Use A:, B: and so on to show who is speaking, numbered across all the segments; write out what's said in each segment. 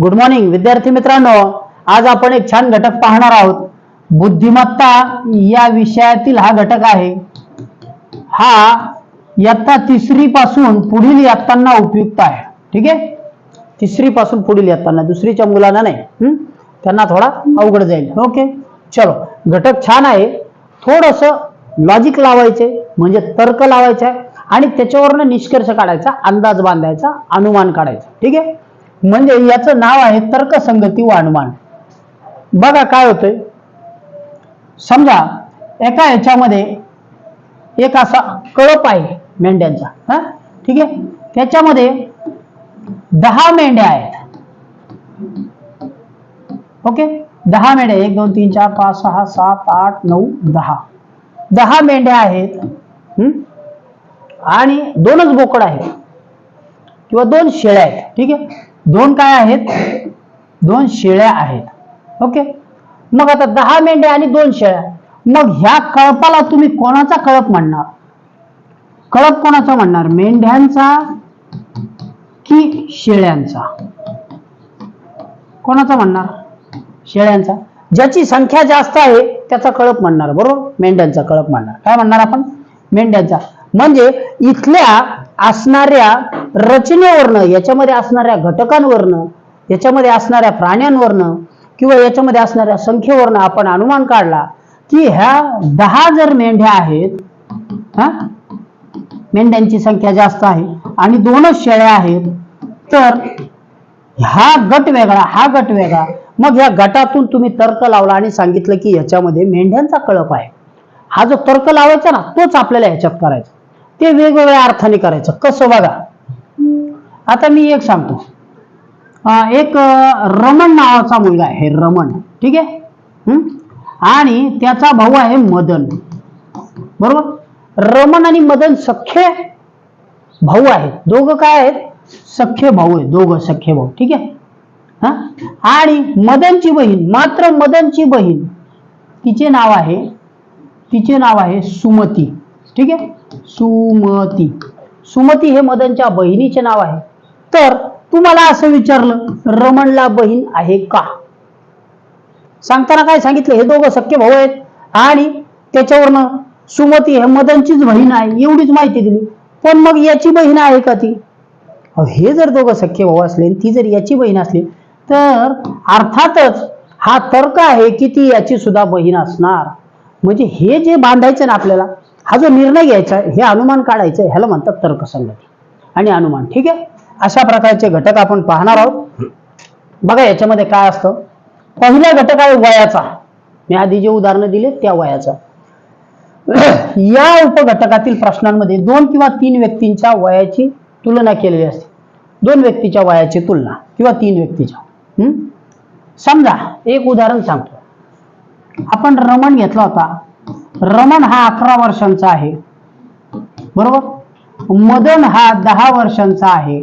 A: Good morning विद्यार्थी मित्रांनो. आज आपण एक छान घटक पाहणार आहोत. बुद्धिमत्ता या विषयातील हा घटक आहे. हा इयत्ता तिसरी पासून पुढील इयत्तांना उपयुक्त आहे. ठीक आहे? तिसरी पासून पुढील इयत्तांना. दुसरीच्या मुलांना नाही. त्यांना थोडा अवघड जाईल. ओके? चलो. घटक छान आहे. थोडस लॉजिक लावायचे म्हणजे तर्क लावायचा आहे. आणि त्याच्यावरनं निष्कर्ष काढायचा अंदाज बांधायचा अनुमान काढायचा. ठीक आहे? म्हणजे याचं नाव आहे तर्कसंगती व बघा काय होतंय. समजा एका ह्याच्यामध्ये एक असा कळप आहे मेंढ्यांचा हा? ठीक आहे? त्याच्यामध्ये दहा मेंढ्या आहेत. ओके? दहा मेंढ्या एक दोन तीन चार पाच सहा सात आठ नऊ दहा. दहा मेंढ्या आहेत आणि दोनच बोकड आहेत. किंवा दोन शेळ्या आहेत. ठीक आहे? दोन काय आहेत? दोन शेळ्या आहेत. ओके मग आता दहा मेंढ्या आणि दोन शेळ्या. मग ह्या कळपाला तुम्ही कोणाचा कळप म्हणणार? कळप कोणाचा म्हणणार? मेंढ्यांचा की शेळ्यांचा? कोणाचा म्हणणार? शेळ्यांचा. ज्याची संख्या जास्त आहे त्याचा कळप म्हणणार बरोबर? मेंढ्यांचा कळप म्हणणार. काय म्हणणार आपण? मेंढ्यांचा. म्हणजे इथल्या असणाऱ्या रचनेवरनं याच्यामध्ये असणाऱ्या घटकांवरनं याच्यामध्ये असणाऱ्या प्राण्यांवरनं किंवा याच्यामध्ये असणाऱ्या संख्येवरनं आपण अनुमान काढला की ह्या दहा जर मेंढ्या आहेत हा? मेंढ्यांची संख्या जास्त आहे आणि दोनच शेळ्या आहेत तर हा गट वेगळा हा गट वेगळा. मग या गटातून तुम्ही तर्क लावला आणि सांगितलं की याच्यामध्ये मेंढ्यांचा कळप आहे. हा जो तर्क लावायचा ना तोच आपल्याला ह्याच्यात करायचा. ते वेगवेगळ्या अर्थाने करायचं. कसं बघा? आता मी एक सांगतो. एक रमण नावाचा मुलगा आहे. रमण. ठीक आहे? आणि त्याचा भाऊ आहे मदन. बरोबर? रमण आणि मदन सख्खे भाऊ आहेत. दोघं काय आहेत? सख्खे भाऊ आहेत. दोघं सख्खे भाऊ. ठीक आहे? हा? आणि मदनची बहीण मात्र मदनची बहीण तिचे नाव आहे तिचे नाव आहे सुमती. ठीक आहे? सुमती. सुमती हे मदनच्या बहिणीचे नाव आहे. तर तुम्हाला असं विचारलं रमणला बहीण आहे का? सांगताना काय सांगितलं? हे दोघं सख्य भाऊ आहेत. आणि त्याच्यावरनं सुमती हे मदनचीच बहीण आहे एवढीच माहिती दिली. पण मग याची बहीण आहे का ती? हे जर दोघं सख्य भाऊ असले आणि ती जर याची बहीण असली तर अर्थातच हा तर्क आहे की ती याची सुद्धा बहीण असणार. म्हणजे हे जे बांधायचं ना आपल्याला हा जो निर्णय घ्यायचा हे अनुमान काढायचं ह्याला म्हणतात तर्कसंगती. आणि अनुमान ठीक आहे? अशा प्रकारचे घटक आपण पाहणार आहोत. बघा याच्यामध्ये काय असतं? पहिला घटक आहे वयाचा. मी आधी जे उदाहरणं दिले त्या वयाचा. या उपघटकातील प्रश्नांमध्ये दोन किंवा तीन व्यक्तींच्या वयाची तुलना केलेली असते. दोन व्यक्तीच्या वयाची तुलना किंवा तीन व्यक्तीच्या. समजा एक उदाहरण सांगतो. आपण रमण घेतला होता. रमण हा अकरा वर्षांचा आहे. बरोबर? मदन हा दहा वर्षांचा आहे.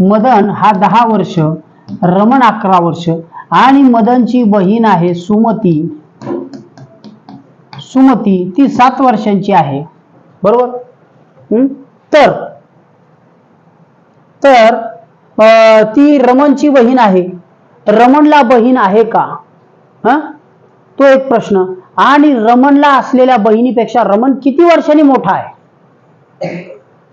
A: मदन हा दहा वर्ष रमण अकरा वर्ष आणि मदनची बहीण आहे सुमती. सुमती ती सात वर्षांची आहे. बरोबर? तर तर अं, ती रमणची बहीण आहे. रमणला बहीण आहे का? हा? तो एक प्रश्न. आणि रमणला असलेल्या बहिणीपेक्षा रमण किती वर्षांनी मोठा आहे?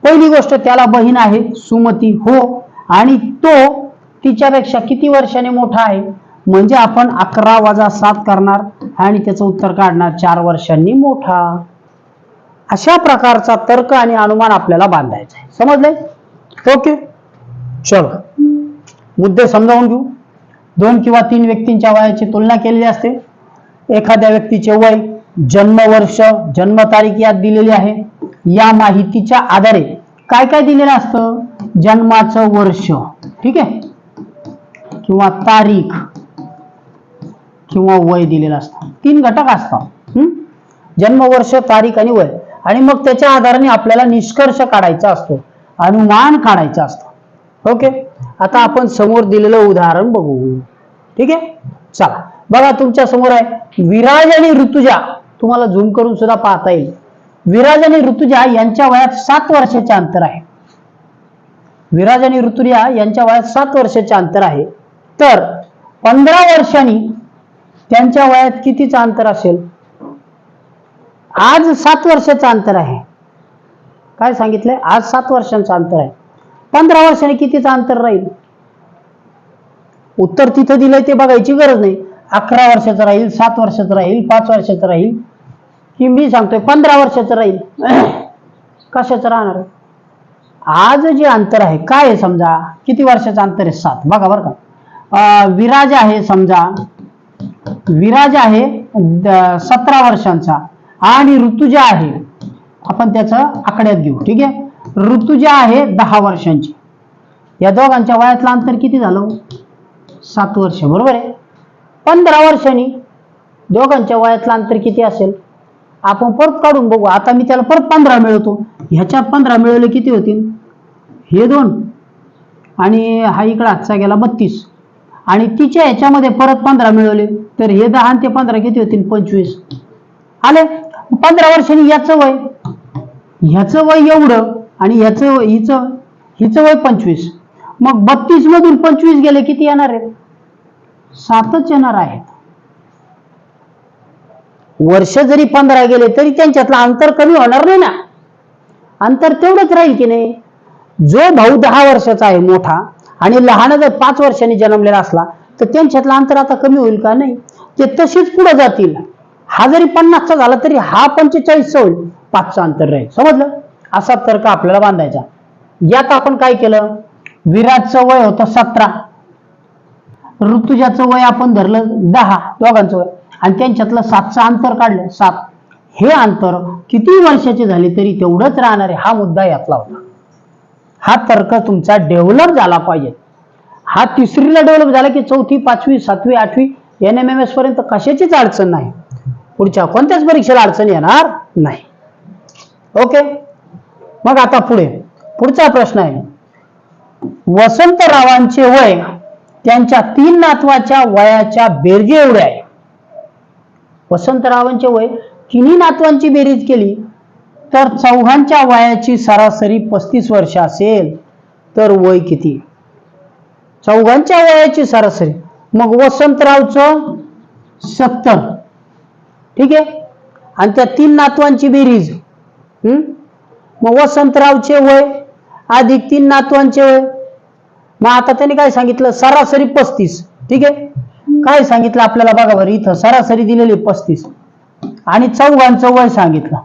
A: पहिली गोष्ट त्याला बहीण आहे सुमती हो. आणि तो तिच्यापेक्षा किती वर्षाने मोठा आहे? म्हणजे आपण अकरा वजा सात करणार आणि त्याचं उत्तर काढणार चार वर्षांनी मोठा. अशा प्रकारचा तर्क आणि अनुमान आपल्याला बांधायचा आहे. समजलंय? ओके. चलो. मुद्दे समजावून घेऊ. दोन किंवा तीन व्यक्तींच्या वयाची तुलना केलेली असते. एखाद्या व्यक्तीचे वय जन्मवर्ष जन्मतारीख यात दिलेली आहे. या माहितीच्या आधारे काय काय दिलेलं असतं? जन्माचं वर्ष ठीक आहे? किंवा तारीख किंवा वय दिलेलं असतं. तीन घटक असतात. हं? जन्मवर्ष तारीख आणि वय. आणि मग त्याच्या आधाराने आपल्याला निष्कर्ष काढायचा असतो. अनुमान काढायचा असतो. ओके? आता आपण समोर दिलेलं उदाहरण बघू. ठीक आहे? चला. बघा तुमच्यासमोर आहे. विराज आणि ऋतुजा तुम्हाला झूम करून सुद्धा पाहता येईल. विराज आणि ऋतुजा यांच्या वयात सात वर्षाचे अंतर आहे. विराज आणि ऋतुजा यांच्या वयात सात वर्षाचे अंतर आहे. तर पंधरा वर्षांनी त्यांच्या वयात कितीचं अंतर असेल? आज सात वर्षाचं अंतर आहे. काय सांगितलंय? आज सात वर्षांचं अंतर आहे. पंधरा वर्षांनी कितीचं अंतर राहील? उत्तर तिथं दिलंय ते बघायची गरज नाही. अकरा वर्षाचं राहील सात वर्षाचं राहील पाच वर्षाचं राहील की मी सांगतोय पंधरा वर्षाचं राहील. कशाचं राहणार? आज जे अंतर आहे काय आहे समजा? किती वर्षाचं अंतर आहे? सात. बघा बरं का. अं, विराज आहे समजा विराज आहे सतरा वर्षांचा. आणि ऋतुजा आहे आपण त्याचं आकड्यात घेऊ ठीक आहे? ऋतुजा आहे दहा वर्षांची. या दोघांच्या वयातलं अंतर किती झालं? सात वर्ष. बरोबर आहे? पंधरा वर्षांनी दोघांच्या वयातलं अंतर किती असेल? आपण परत काढून बघू. आता मी त्याला परत पंधरा मिळवतो. ह्याच्या पंधरा मिळवले किती होतील? हे दोन. आणि हा इकडं आजचा गेला बत्तीस. आणि तिच्या ह्याच्यामध्ये परत पंधरा मिळवले. तर हे दहा आणि ते पंधरा किती होतील? पंचवीस. आले? पंधरा वर्षांनी याचं वय. ह्याचं वय एवढं आणि ह्याचं वय- हिचं हिचं वय पंचवीस. मग बत्तीस मधून पंचवीस गेले किती येणार आहे सातच येणार आहेत. वर्ष जरी पंधरा गेले तरी त्यांच्यातलं अंतर कमी होणार नाही ना. अंतर तेवढंच राहील की नाही. जो भाऊ दहा वर्षाचा आहे मोठा आणि लहान जर पाच वर्षांनी जन्मलेला असला तर त्यांच्यातलं अंतर आता कमी होईल का नाही? ते तशीच पुढे जातील. हा जरी पन्नासचा झाला तरी हा पंचेचाळीसचा होईल. पाचचं अंतर राहील. समजलं? असा तर्क आपल्याला बांधायचा. यात आपण काय केलं? विराटचं वय होतं सतरा. ऋतुजाचं वय आपण धरलं दहा दोघांचं वय. आणि त्यांच्यातलं सातचं अंतर काढलं सात. हे अंतर किती वर्षाचे झाले तरी तेवढंच राहणार आहे हा मुद्दा यातला होता. हा तर्क तुमचा डेव्हलप झाला पाहिजे. हा तिसरीला डेव्हलप झाला की चौथी पाचवी सातवी आठवी एन एम एम एस पर्यंत कशाचीच अडचण नाही. पुढच्या कोणत्याच परीक्षेला अडचण येणार नाही. ओके? मग आता पुढे. पुढचा प्रश्न आहे. वसंतरावांचे वय त्यांच्या तीन नातवाच्या वयाच्या बेरजे एवढे आहे. वसंतरावांचे वय. तिन्ही नातवांची बेरीज केली. तर चौघांच्या वयाची सरासरी पस्तीस वर्ष असेल तर वय किती? चौघांच्या वयाची सरासरी. मग वसंतरावचं सत्तर. ठीक आहे? आणि त्या तीन नातवांची बेरीज. हम्म? मग वसंतरावचे वय. अधिक तीन नातवांचे वय. मग आता त्यांनी काय सांगितलं? सरासरी पस्तीस. ठीक आहे? काय सांगितलं आपल्याला बघा बरं इथं? सरासरी दिलेली पस्तीस. आणि चौघांचं वय सांगितलं.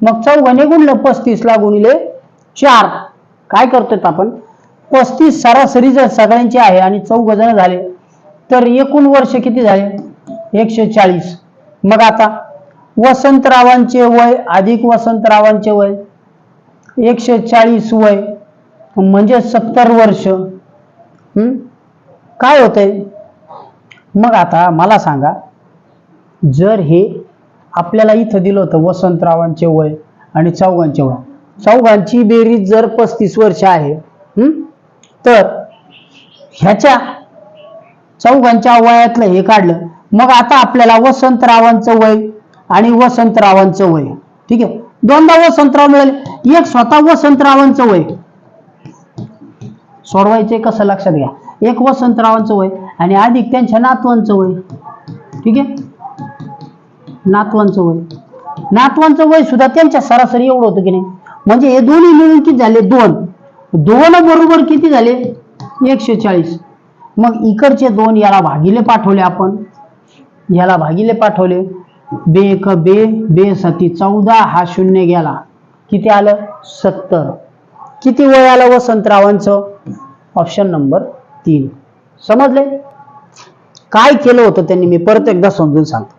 A: मग चौघाने गुणलं पस्तीस ला गुणिले चार. काय करतोय आपण? पस्तीस सरासरी जर सगळ्यांची आहे आणि चौघ जण झाले तर एकूण वर्ष किती झाले? एकशे चाळीस. मग आता वसंतरावांचे वय अधिक वसंतरावांचे वय एकशे चाळीस वय म्हणजे सत्तर वर्ष. हम्म? काय होतंय? मग आता मला सांगा जर हे आपल्याला इथं दिलं होतं वसंतरावांचे वय आणि चौघांचे वय. चौघांची बेरीज जर पस्तीस वर्ष आहे तर ह्याच्या चौघांच्या वयातलं हे काढलं. मग आता आपल्याला वसंतरावांचं वय आणि वसंतरावांचं वय. ठीक आहे? दोनदा वसंतराव मिळाले. एक स्वतः वसंतरावांचं वय. सोडवायचे कसं? लक्षात घ्या. एक वसंतरावांचं वय आणि अधिक त्यांच्या नातवांचं वय. ठीक आहे? नातवांचं वय. नातवांचं वय सुद्धा त्यांच्या सरासरी एवढं होतं की नाही? म्हणजे हे दोन्ही मिळून किती झाले? दोन. दोन बरोबर किती झाले? एकशे चाळीस मग इकडचे दोन याला भागिले पाठवले आपण. याला भागिले पाठवले. बे एक बे बे सती चौदा हा शून्य गेला. किती आलं? सत्तर. किती वय आलं वसंतरावांचं ऑप्शन नंबर तीन. समजले? काय केलं होतं त्यांनी? मी परत एकदा समजून सांगतो.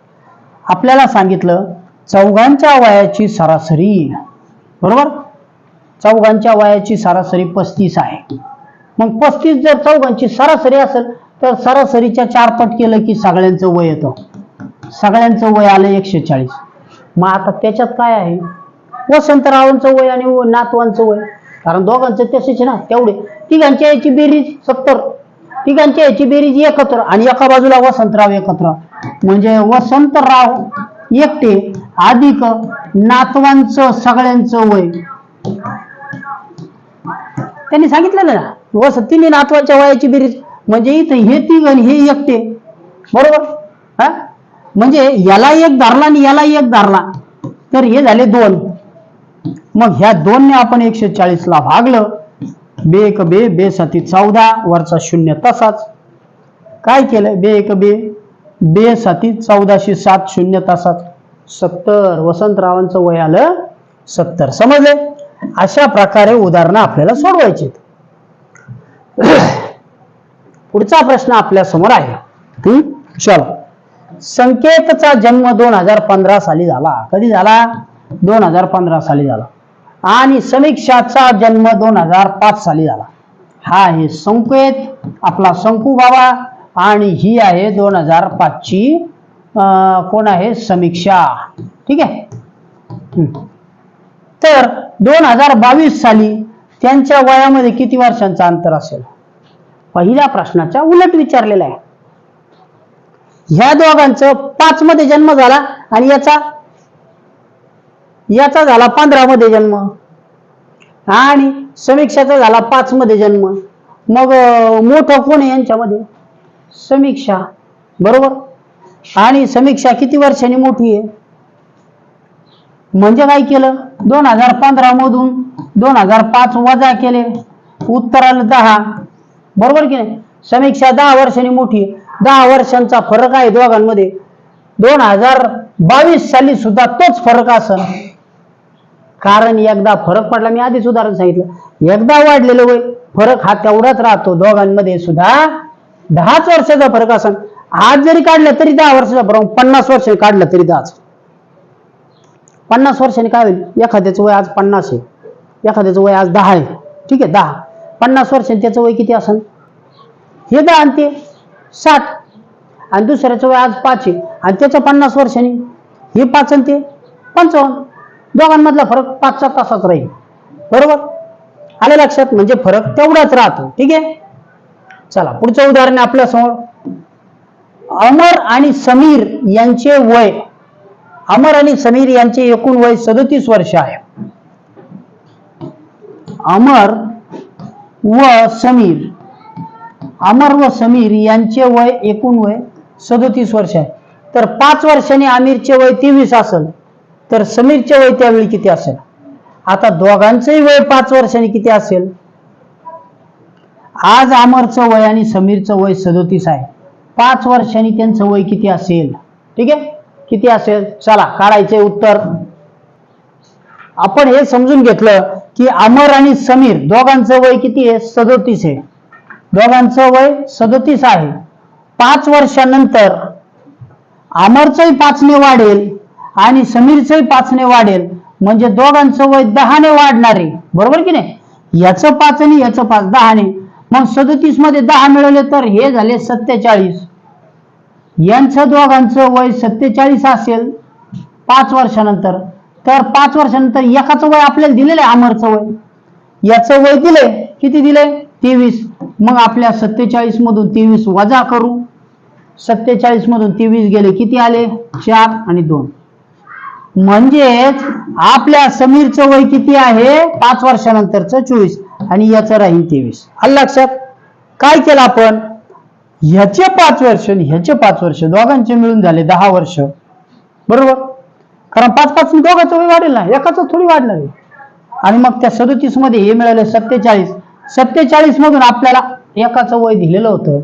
A: आपल्याला सांगितलं चौघांच्या वयाची सरासरी बरोबर? चौघांच्या वयाची सरासरी पस्तीस आहे. मग पस्तीस जर चौघांची सरासरी असेल तर सरासरीच्या चार पट केलं की सगळ्यांचं वय येतं. सगळ्यांचं वय आलं एकशे चाळीस मग आता त्याच्यात काय आहे? वसंतरावांचं वय आणि व- नातवांचं वय. कारण दोघांचं तसेच ना तेवढे. तिघांच्या याची बेरीज सत्तर. तिघांच्या याची बेरीज एकत्र आणि एका बाजूला वसंतराव एकत्र म्हणजे वसंतराव एकटे अधिक नातवांचं सगळ्यांचं वय. त्यांनी सांगितलेलं ना वस तिन्ही नातवांच्या वयाची बेरीज. म्हणजे इथं हे तिघ आणि हे एकटे. बरोबर? हा? म्हणजे याला एक धरला आणि याला एक धरला. तर हे झाले दोन. मग ह्या दोनने आपण एकशे चाळीस ला भागलं. बे एक बे बे सती चौदा वरचा शून्य तसाच. काय केलं बे एक बे बे साती चौदाशे सात शून्य तासात सत्तर वसंतरावांचं वय आलं सत्तर. समजले? अशा प्रकारे उदाहरणं आपल्याला सोडवायची पुढचा प्रश्न आपल्यासमोर आहे. हम्म? चलो. संकेतचा जन्म दोन हजार पंधरा साली झाला. कधी झाला? दोन हजार पंधरा साली झाला. आणि समीक्षाचा जन्म दोन हजार पाच साली झाला. हा आहे संकेत आपला संकू बाबा आणि ही आहे दोन हजार पाचची अं, कोण आहे? समीक्षा. ठीक आहे? तर दोन हजार बावीस साली त्यांच्या वयामध्ये किती वर्षांचं अंतर असेल? पहिल्या प्रश्नाच्या उलट विचारलेला आहे. ह्या दोघांचं पाच मध्ये जन्म झाला आणि याचा याचा झाला पंधरा मध्ये जन्म. आणि समीक्षाचा झाला पाच मध्ये जन्म. मग मोठ मोठं कोण आहे यांच्यामध्ये? समीक्षा. बरोबर? आणि समीक्षा किती वर्षांनी मोठी आहे? म्हणजे काय केलं? दोन हजार पंधरा मधून दोन हजार पाच वजा केले. उत्तर आलं दहा. बरोबर की नाही? समीक्षा दहा वर्षांनी मोठी आहे. दहा वर्षांचा फरक आहे दोघांमध्ये. दोन हजार बावीस साली सुद्धा तोच फरक असेल. कारण एकदा फरक पडला मी आधीच उदाहरण सांगितलं. एकदा वाढलेलं वय फरक हा तेवढाच राहतो. दोघांमध्ये सुद्धा दहाच वर्षाचा फरक असेल आज जरी काढलं तरी दहा वर्षाचा फरक पन्नास वर्ष काढलं तरी दहाच. पन्नास वर्षांनी काय होईल? एखाद्याचं वय आज पन्नास आहे. एखाद्याचं वय आज दहा आहे. ठीक आहे दहा. पन्नास वर्षाने त्याचं वय किती असेल हे दहा आणि ते साठ. आणि दुसऱ्याचं वय आज पाच आहे. आणि त्याचं पन्नास वर्षांनी हे पाच आणि ते पंचावन्न. दोघांमधला फरक पाच सात तासाच राहील. बरोबर? आले लक्षात? म्हणजे फरक तेवढाच राहतो. ठीक आहे? चला पुढचं उदाहरण आहे आपल्यासमोर अमर आणि समीर यांचे वय. अमर आणि समीर यांचे एकूण वय सदतीस वर्ष आहे. अमर व समीर. अमर व समीर यांचे वय एकूण वय सदतीस वर्ष आहे. तर पाच वर्षाने आमिरचे वय तेवीस असेल. तर समीरचे वय त्यावेळी किती असेल? आता दोघांचंही वय पाच वर्षांनी किती असेल? आज अमरचं वय आणि समीरचं वय सदोतीस आहे. पाच वर्षांनी त्यांचं वय किती असेल? ठीक आहे? किती असेल? चला काढायचे उत्तर. आपण हे समजून घेतलं की अमर आणि समीर दोघांचं वय किती आहे? सदोतीस आहे. दोघांचं वय सदोतीस आहे. पाच वर्षानंतर अमरचंही पाचने वाढेल. आणि समीरचंही पाचने वाढेल. म्हणजे दोघांचं वय दहाने वाढणार. आहे बरोबर की नाही? याचं पाच आणि याचं पाच दहाने. मग सदोतीसमध्ये दहा मिळवले तर हे झाले सत्तेचाळीस. यांचं दोघांचं वय सत्तेचाळीस असेल पाच वर्षानंतर. तर पाच वर्षानंतर एकाचं वय आपल्याला दिलेलं आहे अमरचं वय. याचं वय दिले किती दिले तेवीस. मग आपल्या सत्तेचाळीस मधून तेवीस वजा करू. सत्तेचाळीस मधून तेवीस गेले किती आले? चार आणि दोन. म्हणजेच आपल्या समीरचं वय किती आहे? पाच वर्षानंतरचं चोवीस. आणि याचं राहील तेवीस. आलं लक्षात? काय केलं आपण? ह्याचे पाच वर्ष आणि ह्याचे पाच वर्ष दोघांचे मिळून झाले दहा वर्ष. बरोबर? कारण पाच पाच दोघांचं वय वाढेल ना. एकाचं थोडी वाढणार आहे. आणि मग त्या सदोतीसमध्ये हे मिळाले सत्तेचाळीस. सत्तेचाळीस मधून आपल्याला एकाचं वय दिलेलं होतं.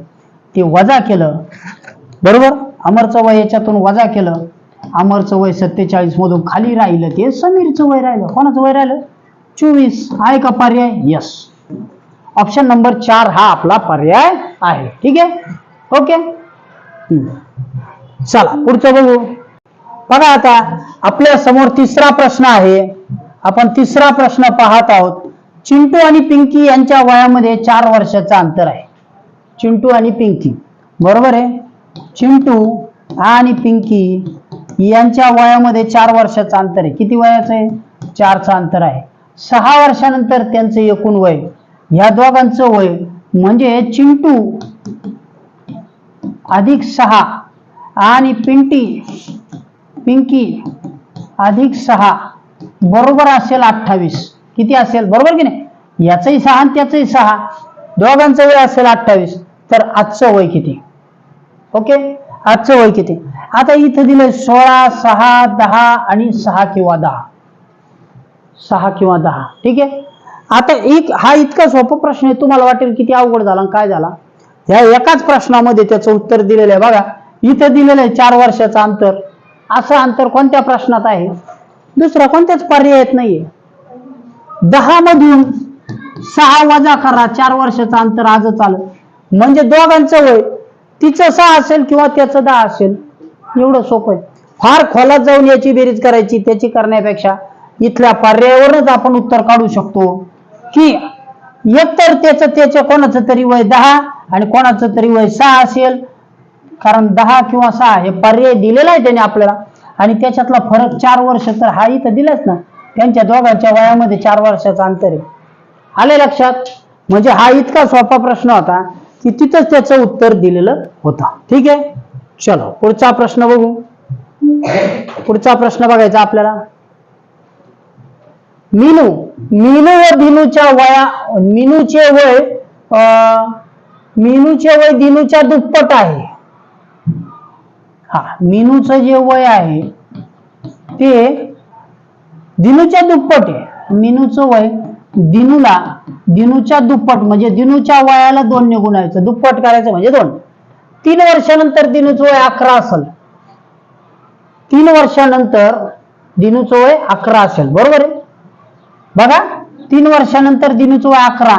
A: ते वजा केलं. बरोबर? अमरचं वय याच्यातून वजा केलं. अमरचं वय सत्तेचाळीस मधून खाली राहिलं ते समीरचं वय राहिलं. कोणाचं वय राहिलं? चोवीस. आहे का पर्याय? यस ऑप्शन नंबर चार हा आपला पर्याय आहे. ठीक आहे? ओके चला पुढचं बघू. बघा आता आपल्यासमोर तिसरा प्रश्न आहे. आपण तिसरा प्रश्न पाहत आहोत. चिंटू आणि पिंकी यांच्या वयामध्ये चार वर्षाचं अंतर आहे. चिंटू आणि पिंकी. बरोबर आहे? चिंटू आणि पिंकी यांच्या वयामध्ये चार वर्षाचं अंतर आहे. किती वयाचं आहे? चारचं अंतर आहे. सहा वर्षानंतर त्यांचं एकूण वय. ह्या दोघांचं वय म्हणजे चिंटू अधिक सहा आणि पिंटी पिंकी अधिक सहा. बरोबर असेल अठ्ठावीस. किती असेल? बरोबर की नाही? याचंही सहा आणि त्याचंही सहा. दोघांचं वय असेल अठ्ठावीस. तर आजचं वय किती? ओके? आजचं वय किती? आता इथं दिलंय सोळा सहा दहा आणि सहा किंवा दहा. सहा किंवा दहा. ठीक आहे? आता एक हा इतका सोपा प्रश्न आहे. तुम्हाला वाटेल किती अवघड झाला आणि काय झाला? ह्या एकाच प्रश्नामध्ये त्याचं उत्तर दिलेलं आहे. बघा इथं दिलेलं आहे चार वर्षाचं अंतर. असं अंतर कोणत्या प्रश्नात आहे? दुसरा कोणत्याच पर्यायात नाहीये. दहा मधून सहा वजा करा. चार वर्षाचं अंतर आजच आलं म्हणजे दोघांचं वय तिचं सहा असेल किंवा त्याचं दहा असेल एवढं सोपं आहे. फार खोलात जाऊन याची बेरीज करायची त्याची करण्यापेक्षा इथल्या पर्यायावरच आपण उत्तर काढू शकतो. की एकतर त्याचं त्याचं कोणाचं तरी वय दहा आणि कोणाचं तरी वय सहा असेल. कारण दहा किंवा सहा हे पर्याय दिलेला आहे त्याने आपल्याला. आणि त्याच्यातला फरक चार वर्ष तर हा इथं दिलाच ना. त्यांच्या दोघांच्या वयामध्ये चार वर्षाचं अंतर आहे. आले लक्षात? म्हणजे हा इतका सोपा प्रश्न होता. की तिथंच त्याचं उत्तर दिलेलं होतं. ठीक आहे? चलो पुढचा प्रश्न बघू. पुढचा प्रश्न बघायचा आपल्याला. मीनू मीनू व दिनूच्या वया मीनूचे वय अं, मीनूचे वय दिनूच्या दुप्पट आहे. हा मीनूचं जे वय आहे ते दिनूच्या दुप्पट आहे. मीनूचं वय दिनूला दिनूच्या दुप्पट म्हणजे दिनूच्या वयाला दोन निघून यायचं. दुप्पट करायचं म्हणजे दोन. तीन वर्षानंतर दिनूचं वय अकरा असेल. तीन वर्षानंतर दिनूचं वय अकरा असेल. बरोबर आहे? बघा तीन वर्षानंतर दिनूचं वय अकरा.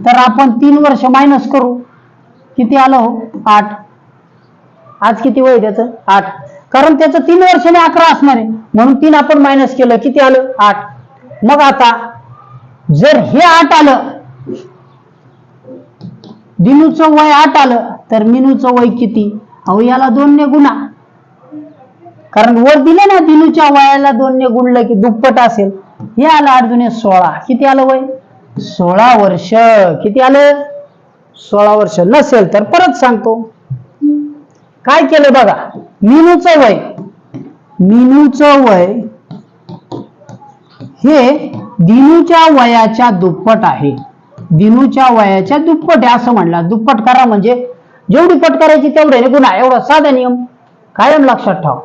A: तर आपण तीन वर्ष मायनस करू. किती आलं हो? आठ. आज किती वय त्याचं? आठ. कारण त्याचं तीन वर्षाने अकरा असणार आहे. म्हणून तीन आपण मायनस केलं. किती आलं? आठ. मग आता जर हे आठ आलं दिनूचं वय आठ आलं तर मिनूचं वय किती? अहो याला दोनने गुणा. कारण वर दिलं ना दिनूच्या वयाला दोनने गुणलं की दुप्पट असेल. हे आलं आठ दुने सोळा. किती आलं वय? सोळा वर्ष. किती आलं? सोळा वर्ष. नसेल तर परत सांगतो. काय केलं बघा? मिनूचं वय. मिनूचं वय हे दिनूच्या वयाच्या दुप्पट आहे. दिनूच्या वयाच्या दुप्पट आहे असं म्हणलं. दुप्पट करा म्हणजे जेवढी पट करायची तेवढे गुन्हा एवढा साधा नियम. कायम लक्षात ठेवा.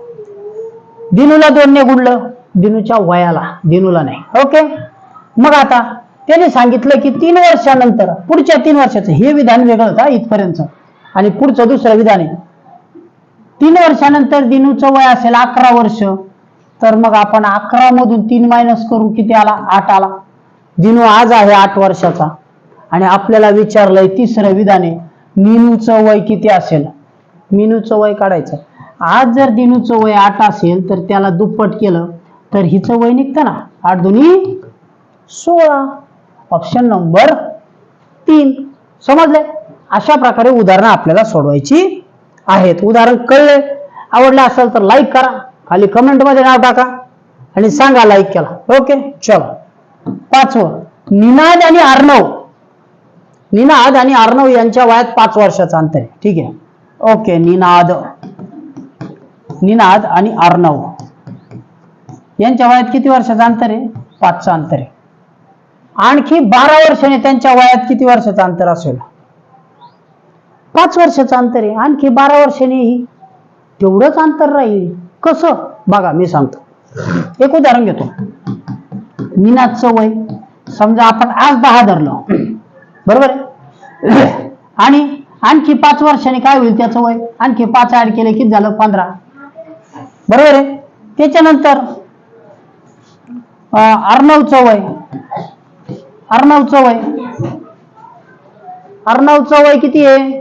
A: दिनूला दोनने गुणलं दिनूच्या वयाला. दिनूला नाही. ओके? मग आता त्याने सांगितलं की तीन वर्षानंतर पुढच्या तीन वर्षाचं हे विधान वेगळं होतं इथपर्यंत आणि पुढचं दुसरं विधान आहे. तीन वर्षानंतर दिनूचं वय असेल अकरा वर्ष. तर मग आपण अकरा मधून तीन मायनस करू किती आला? आठ आला. दिनू आज आहे आठ वर्षाचा. आणि आपल्याला विचारलंय तिसरं विधाने आहे मिनूचं वय किती असेल? मिनूचं वय काढायचं. आज जर दिनूचं वय आठ असेल तर त्याला दुप्पट केलं तर हिचं वय निघतं ना? आठ दोन्ही? सोळा. ऑप्शन नंबर तीन. समजले अशा प्रकारे उदाहरणं आपल्याला सोडवायची आहेत. उदाहरण कळले आवडलं असेल तर लाईक करा. खाली कमेंटमध्ये नाव टाका आणि सांगा लाईक केला. ओके चलो. पाचवं. निनाद आणि अर्णव निनाद आणि अर्णव यांच्या वयात पाच वर्षाचं अंतर आहे. ठीक आहे? ओके निनाद. निनाद आणि अर्णव यांच्या वयात किती वर्षाचं अंतर आहे? पाचचं अंतर आहे. आणखी बारा वर्षाने त्यांच्या वयात किती वर्षाचं अंतर असेल? पाच वर्षाचं अंतर आहे. आणखी बारा वर्षांनीही तेवढंच अंतर राहील. कसं? बघा मी सांगतो. एक उदाहरण घेतो. निनादचं वय. समजा आपण आज दहा धरलो. बरोबर आहे? आणि आणखी पाच वर्षाने काय होईल त्याचं वय? आणखी पाच ऍड केले किती झालं? पंधरा. बरोबर आहे? त्याच्यानंतर अं, अर्णवचं वय. अर्णवचं वय. अर्णवचं वय किती आहे?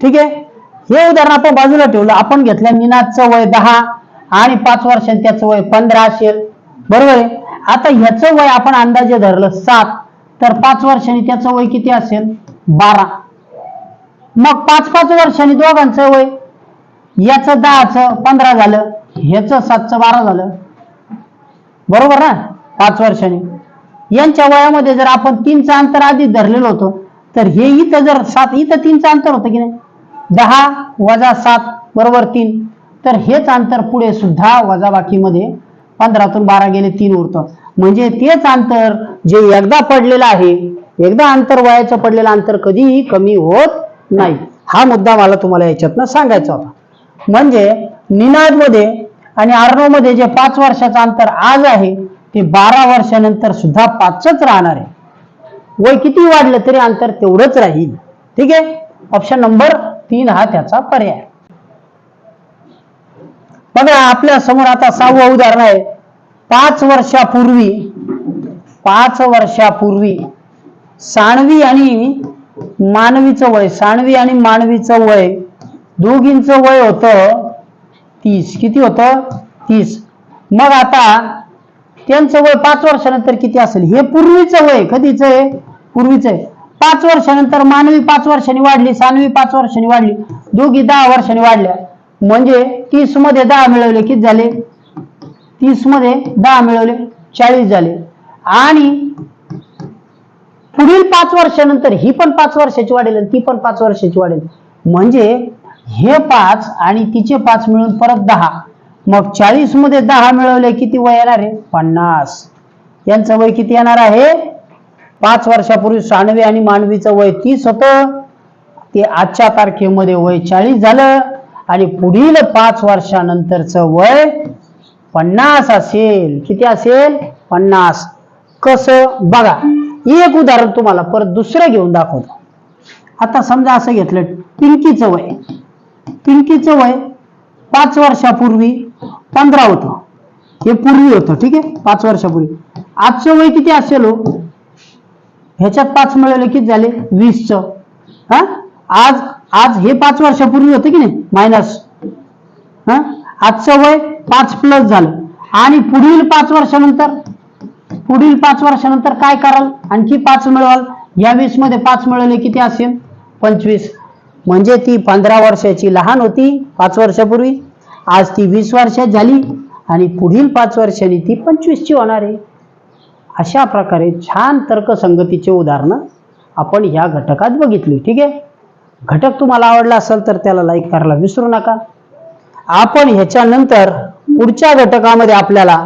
A: ठीक आहे? हे उदाहरण आपण बाजूला ठेवलं. आपण घेतलं निनादचं वय दहा आणि पाच वर्षांनी त्याचं वय पंधरा असेल. बरोबर आहे? आता ह्याचं वय आपण अंदाजे धरलं सात. तर पाच वर्षांनी त्याचं वय किती असेल? बारा. मग पाच पाच वर्षांनी दोघांचं वय याचं दहाचं पंधरा झालं ह्याचं सातचं बारा झालं. बरोबर ना? पाच वर्षांनी. यांच्या वयामध्ये जर आपण तीनचं अंतर आधी धरलेलं होतं तर हे इथं जर सात इथं तीनचं अंतर होतं की नाही? दहा वजा सात बरोबर तीन. तर हेच अंतर पुढे सुद्धा वजाबाकीमध्ये पंधरातून बारा गेले तीन उरतं. म्हणजे तेच अंतर जे एकदा पडलेलं आहे एकदा अंतर वयाचं पडलेलं अंतर कधीही कमी होत नाही. हा मुद्दा मला तुम्हाला याच्यातनं सांगायचा होता. म्हणजे निनादमध्ये आणि आर्नोमध्ये जे पाच वर्षाचं अंतर आज आहे ते बारा वर्षानंतर सुद्धा पाचच राहणार आहे. वय किती वाढलं तरी अंतर तेवढंच राहील. ठीक आहे? ऑप्शन नंबर तीन हा त्याचा पर्याय. बघा आपल्यासमोर आता सहावं उदाहरण आहे. पाच वर्षापूर्वी पाच वर्षापूर्वी साणवी आणि मानवीचं वय साणवी आणि मानवीचं वय दोघींचं वय होतं तीस. किती होतं? तीस. मग आता त्यांचं वय पाच वर्षानंतर किती असेल? हे पूर्वीचं वय कधीच आहे? पूर्वीचं आहे. पाच वर्षानंतर मानवी पाच वर्षांनी वाढली सानवी पाच वर्षांनी वाढली दोघी दहा वर्षांनी वाढल्या. म्हणजे तीसमध्ये दहा मिळवले किती झाले? तीसमध्ये दहा मिळवले चाळीस झाले. आणि पुढील पाच वर्षानंतर ही पण पाच वर्षाची वाढेल आणि ती पण पाच वर्षाची वाढेल. म्हणजे हे पाच आणि तिचे पाच मिळून परत दहा. मग चाळीसमध्ये दहा मिळवले किती वय येणार आहे? पन्नास. यांचं वय किती येणार आहे? पाच वर्षापूर्वी सानवी आणि मानवीचं वय तीस होतं. ते आजच्या तारखेमध्ये वय चाळीस झालं आणि पुढील पाच वर्षानंतरचं वय पन्नास असेल. किती असेल? पन्नास. कसं? बघा एक उदाहरण तुम्हाला परत दुसरं घेऊन दाखवतो. आता समजा असं घेतलं पिंकीचं वय. पिंकीचं वय पाच वर्षापूर्वी पंधरा होतं. हे पूर्वी होतं ठीक आहे? पाच वर्षापूर्वी. आजचं वय किती असेल हो? ह्याच्यात पाच मिळवले किती झाले? वीसच. हा? आज आज हे पाच वर्षापूर्वी होतं की नाही? मायनस. हा? आजचं वय पाच प्लस झालं. आणि पुढील पाच वर्षानंतर? पुढील पाच वर्षानंतर काय कराल? आणखी पाच मिळवाल. या वीसमध्ये पाच मिळवले किती असेल? पंचवीस. म्हणजे ती पंधरा वर्षाची लहान होती पाच वर्षापूर्वी. आज ती वीस वर्षात झाली. आणि पुढील पाच वर्षांनी ती पंचवीसची होणार आहे. अशा प्रकारे छान तर्कसंगतीचे उदाहरणं आपण ह्या घटकात बघितली. ठीक आहे? घटक तुम्हाला आवडला असेल तर त्याला लाईक करायला विसरू नका. आपण ह्याच्यानंतर पुढच्या घटकामध्ये आपल्याला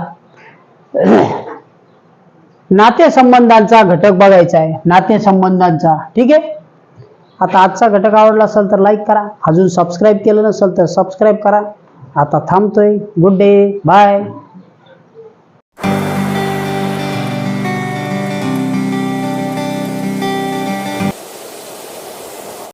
A: नातेसंबंधांचा घटक बघायचा आहे. नातेसंबंधांचा. ठीक आहे? आता आजचा घटक आवडला असेल तर लाईक करा. अजून सबस्क्राईब केलं नसेल तर सबस्क्राईब करा. आता थांबतोय. Good day bye